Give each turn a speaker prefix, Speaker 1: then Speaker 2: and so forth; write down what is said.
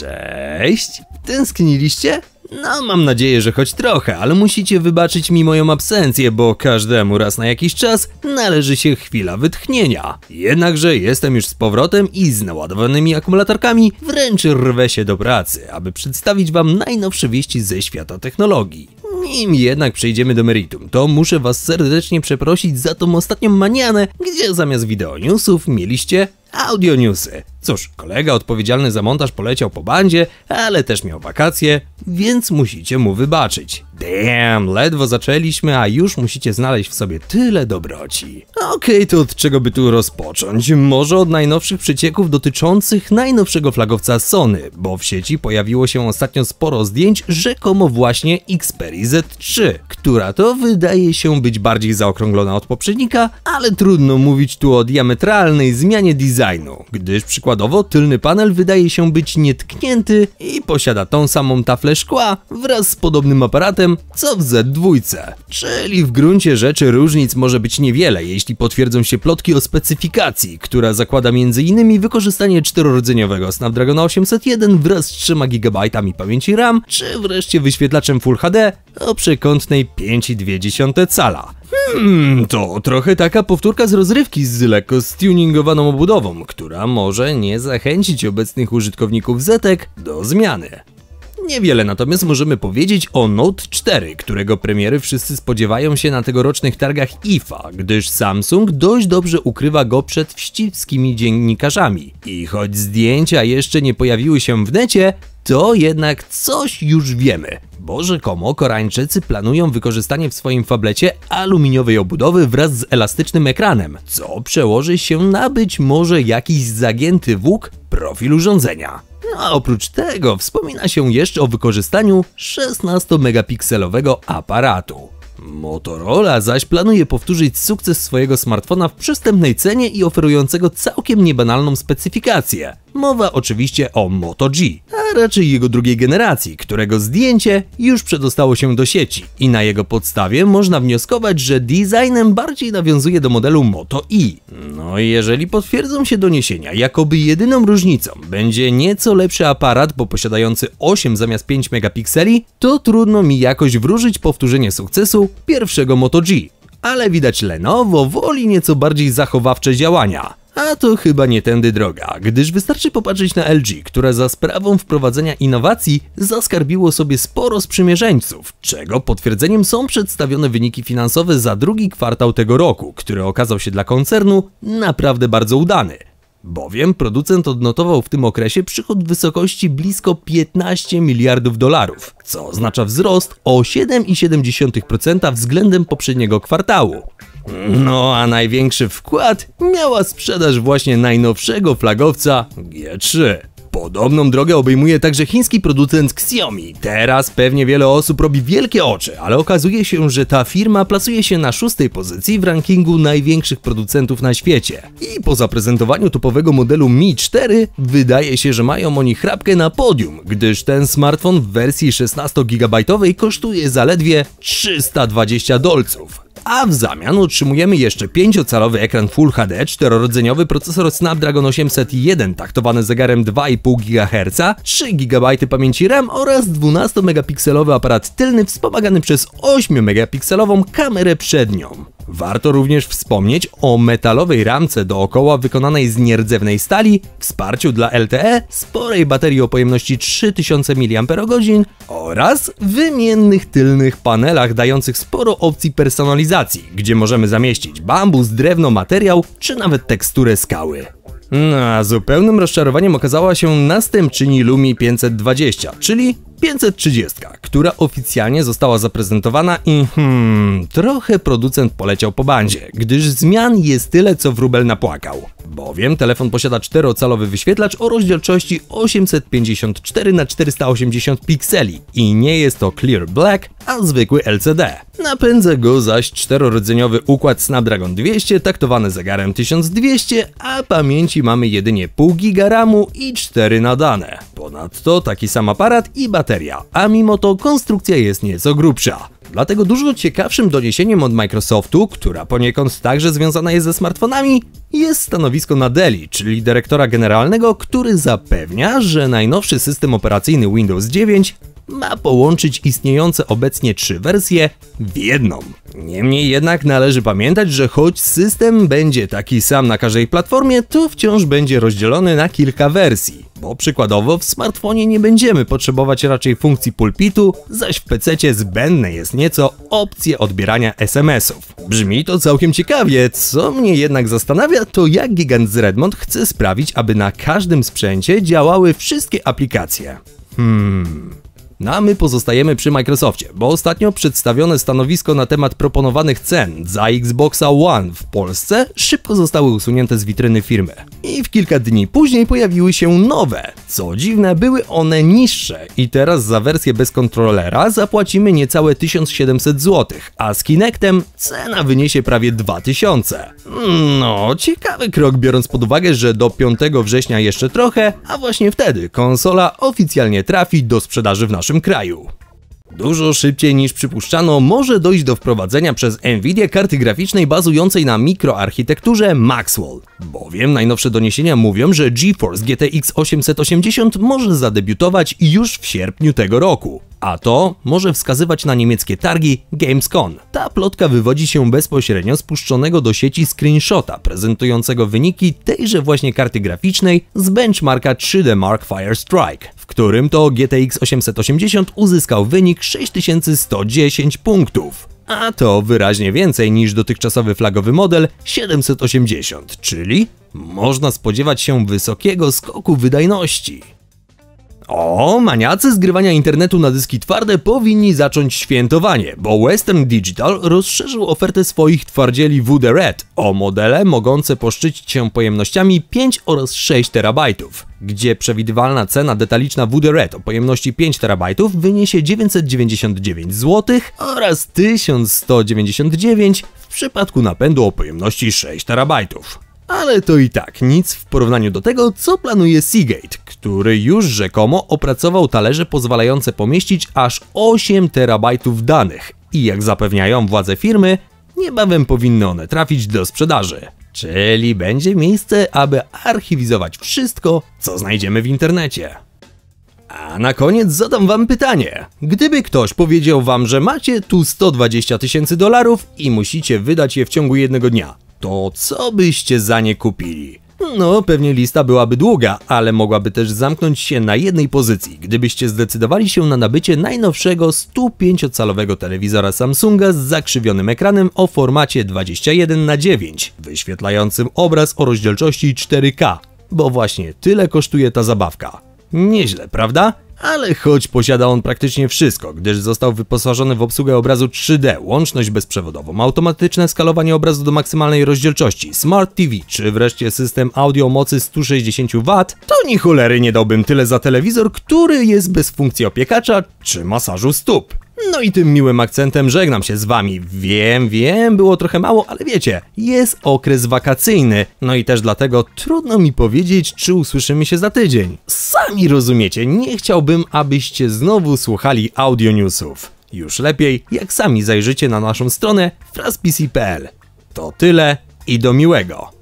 Speaker 1: Cześć! Tęskniliście? No, mam nadzieję, że choć trochę, ale musicie wybaczyć mi moją absencję, bo każdemu raz na jakiś czas należy się chwila wytchnienia. Jednakże jestem już z powrotem i z naładowanymi akumulatorkami wręcz rwę się do pracy, aby przedstawić wam najnowsze wieści ze świata technologii. Nim jednak przejdziemy do meritum, to muszę was serdecznie przeprosić za tą ostatnią manianę, gdzie zamiast wideonewsów mieliście audio newsy. Cóż, kolega odpowiedzialny za montaż poleciał po bandzie, ale też miał wakacje, więc musicie mu wybaczyć. Damn, ledwo zaczęliśmy, a już musicie znaleźć w sobie tyle dobroci. Okej, to od czego by tu rozpocząć? Może od najnowszych przecieków dotyczących najnowszego flagowca Sony, bo w sieci pojawiło się ostatnio sporo zdjęć rzekomo właśnie Xperia Z3, która to wydaje się być bardziej zaokrąglona od poprzednika, ale trudno mówić tu o diametralnej zmianie designu, gdyż przykładowo tylny panel wydaje się być nietknięty i posiada tą samą taflę szkła wraz z podobnym aparatem co w Z2. Czyli w gruncie rzeczy różnic może być niewiele, jeśli potwierdzą się plotki o specyfikacji, która zakłada m.in. wykorzystanie czterordzeniowego Snapdragona 801 wraz z 3 GB pamięci RAM, czy wreszcie wyświetlaczem Full HD o przekątnej 5,2 cala. Hmm, to trochę taka powtórka z rozrywki z lekko stuningowaną obudową, która może nie zachęcić obecnych użytkowników Zetek do zmiany. Niewiele natomiast możemy powiedzieć o Note 4, którego premiery wszyscy spodziewają się na tegorocznych targach IFA, gdyż Samsung dość dobrze ukrywa go przed wścibskimi dziennikarzami. I choć zdjęcia jeszcze nie pojawiły się w necie, to jednak coś już wiemy, bo rzekomo Koreańczycy planują wykorzystanie w swoim fablecie aluminiowej obudowy wraz z elastycznym ekranem, co przełoży się na być może jakiś zagięty włók profil urządzenia. No a oprócz tego wspomina się jeszcze o wykorzystaniu 16-megapikselowego aparatu. Motorola zaś planuje powtórzyć sukces swojego smartfona w przystępnej cenie i oferującego całkiem niebanalną specyfikację. Mowa oczywiście o Moto G, a raczej jego drugiej generacji, którego zdjęcie już przedostało się do sieci i na jego podstawie można wnioskować, że designem bardziej nawiązuje do modelu Moto E. No i jeżeli potwierdzą się doniesienia, jakoby jedyną różnicą będzie nieco lepszy aparat, bo posiadający 8 zamiast 5 megapikseli, to trudno mi jakoś wróżyć powtórzenie sukcesu pierwszego Moto G. Ale widać Lenovo woli nieco bardziej zachowawcze działania. A to chyba nie tędy droga, gdyż wystarczy popatrzeć na LG, które za sprawą wprowadzenia innowacji zaskarbiło sobie sporo sprzymierzeńców, czego potwierdzeniem są przedstawione wyniki finansowe za drugi kwartał tego roku, który okazał się dla koncernu naprawdę bardzo udany. Bowiem producent odnotował w tym okresie przychód w wysokości blisko 15 miliardów dolarów, co oznacza wzrost o 7,7% względem poprzedniego kwartału. No a największy wkład miała sprzedaż właśnie najnowszego flagowca G3. Podobną drogę obejmuje także chiński producent Xiaomi. Teraz pewnie wiele osób robi wielkie oczy, ale okazuje się, że ta firma plasuje się na szóstej pozycji w rankingu największych producentów na świecie. I po zaprezentowaniu topowego modelu Mi 4 wydaje się, że mają oni chrapkę na podium, gdyż ten smartfon w wersji 16GB kosztuje zaledwie 320 dolców a w zamian otrzymujemy jeszcze 5-calowy ekran Full HD, 4-rdzeniowy procesor Snapdragon 801 taktowany zegarem 2,5 GHz, 3 GB pamięci RAM oraz 12-megapikselowy aparat tylny wspomagany przez 8-megapikselową kamerę przednią. Warto również wspomnieć o metalowej ramce dookoła wykonanej z nierdzewnej stali, wsparciu dla LTE, sporej baterii o pojemności 3000 mAh oraz wymiennych tylnych panelach dających sporo opcji personalizacji, gdzie możemy zamieścić bambus, drewno, materiał czy nawet teksturę skały. No a zupełnym rozczarowaniem okazała się następczyni Lumi 520, czyli 530, która oficjalnie została zaprezentowana i hmm, trochę producent poleciał po bandzie, gdyż zmian jest tyle co wróbel napłakał. Bowiem telefon posiada 4-calowy wyświetlacz o rozdzielczości 854 x 480 pikseli i nie jest to Clear Black, a zwykły LCD. Napędza go zaś czterordzeniowy układ Snapdragon 200 taktowany zegarem 1200, a pamięci mamy jedynie pół giga RAMu i 4 nadane. Ponadto taki sam aparat i bateria, a mimo to konstrukcja jest nieco grubsza. Dlatego dużo ciekawszym doniesieniem od Microsoftu, która poniekąd także związana jest ze smartfonami, jest stanowisko Nadeli, czyli dyrektora generalnego, który zapewnia, że najnowszy system operacyjny Windows 9 ma połączyć istniejące obecnie trzy wersje w jedną. Niemniej jednak należy pamiętać, że choć system będzie taki sam na każdej platformie, to wciąż będzie rozdzielony na kilka wersji. Bo przykładowo w smartfonie nie będziemy potrzebować raczej funkcji pulpitu, zaś w PC zbędne jest nieco opcje odbierania SMS-ów. Brzmi to całkiem ciekawie, co mnie jednak zastanawia to jak gigant z Redmond chce sprawić, aby na każdym sprzęcie działały wszystkie aplikacje. Hmm... No a my pozostajemy przy Microsoftie, bo ostatnio przedstawione stanowisko na temat proponowanych cen za Xboxa One w Polsce szybko zostały usunięte z witryny firmy. I w kilka dni później pojawiły się nowe. Co dziwne, były one niższe i teraz za wersję bez kontrolera zapłacimy niecałe 1700 zł, a z Kinectem cena wyniesie prawie 2000. No, ciekawy krok biorąc pod uwagę, że do 5 września jeszcze trochę, a właśnie wtedy konsola oficjalnie trafi do sprzedaży w naszym naszym kraju. Dużo szybciej niż przypuszczano może dojść do wprowadzenia przez Nvidia karty graficznej bazującej na mikroarchitekturze Maxwell, bowiem najnowsze doniesienia mówią, że GeForce GTX 880 może zadebiutować już w sierpniu tego roku. A to może wskazywać na niemieckie targi Gamescom. Ta plotka wywodzi się bezpośrednio z puszczonego do sieci screenshota prezentującego wyniki tejże właśnie karty graficznej z benchmarka 3D Mark Fire Strike, w którym to GTX 880 uzyskał wynik 6110 punktów a to wyraźnie więcej niż dotychczasowy flagowy model 780, czyli można spodziewać się wysokiego skoku wydajności. O, maniacy zgrywania internetu na dyski twarde powinni zacząć świętowanie, bo Western Digital rozszerzył ofertę swoich twardzieli WD Red o modele mogące poszczycić się pojemnościami 5 oraz 6 terabajtów, gdzie przewidywalna cena detaliczna WD Red o pojemności 5 terabajtów wyniesie 999 zł oraz 1199 w przypadku napędu o pojemności 6 terabajtów. Ale to i tak nic w porównaniu do tego, co planuje Seagate, który już rzekomo opracował talerze pozwalające pomieścić aż 8 terabajtów danych i jak zapewniają władze firmy, niebawem powinny one trafić do sprzedaży. Czyli będzie miejsce, aby archiwizować wszystko, co znajdziemy w internecie. A na koniec zadam wam pytanie. Gdyby ktoś powiedział wam, że macie tu 120 tysięcy dolarów i musicie wydać je w ciągu jednego dnia, to co byście za nie kupili? No, pewnie lista byłaby długa, ale mogłaby też zamknąć się na jednej pozycji, gdybyście zdecydowali się na nabycie najnowszego 105-calowego telewizora Samsunga z zakrzywionym ekranem o formacie 21 na 9 wyświetlającym obraz o rozdzielczości 4K, bo właśnie tyle kosztuje ta zabawka. Nieźle, prawda? Ale choć posiada on praktycznie wszystko, gdyż został wyposażony w obsługę obrazu 3D, łączność bezprzewodową, automatyczne skalowanie obrazu do maksymalnej rozdzielczości, Smart TV, czy wreszcie system audio mocy 160 W, to ni cholery nie dałbym tyle za telewizor, który jest bez funkcji opiekacza czy masażu stóp. No i tym miłym akcentem żegnam się z wami. Wiem, wiem, było trochę mało, ale wiecie, jest okres wakacyjny. No i też dlatego trudno mi powiedzieć, czy usłyszymy się za tydzień. Sami rozumiecie, nie chciałbym, abyście znowu słuchali audio newsów. Już lepiej, jak sami zajrzycie na naszą stronę fraspc.pl. To tyle i do miłego.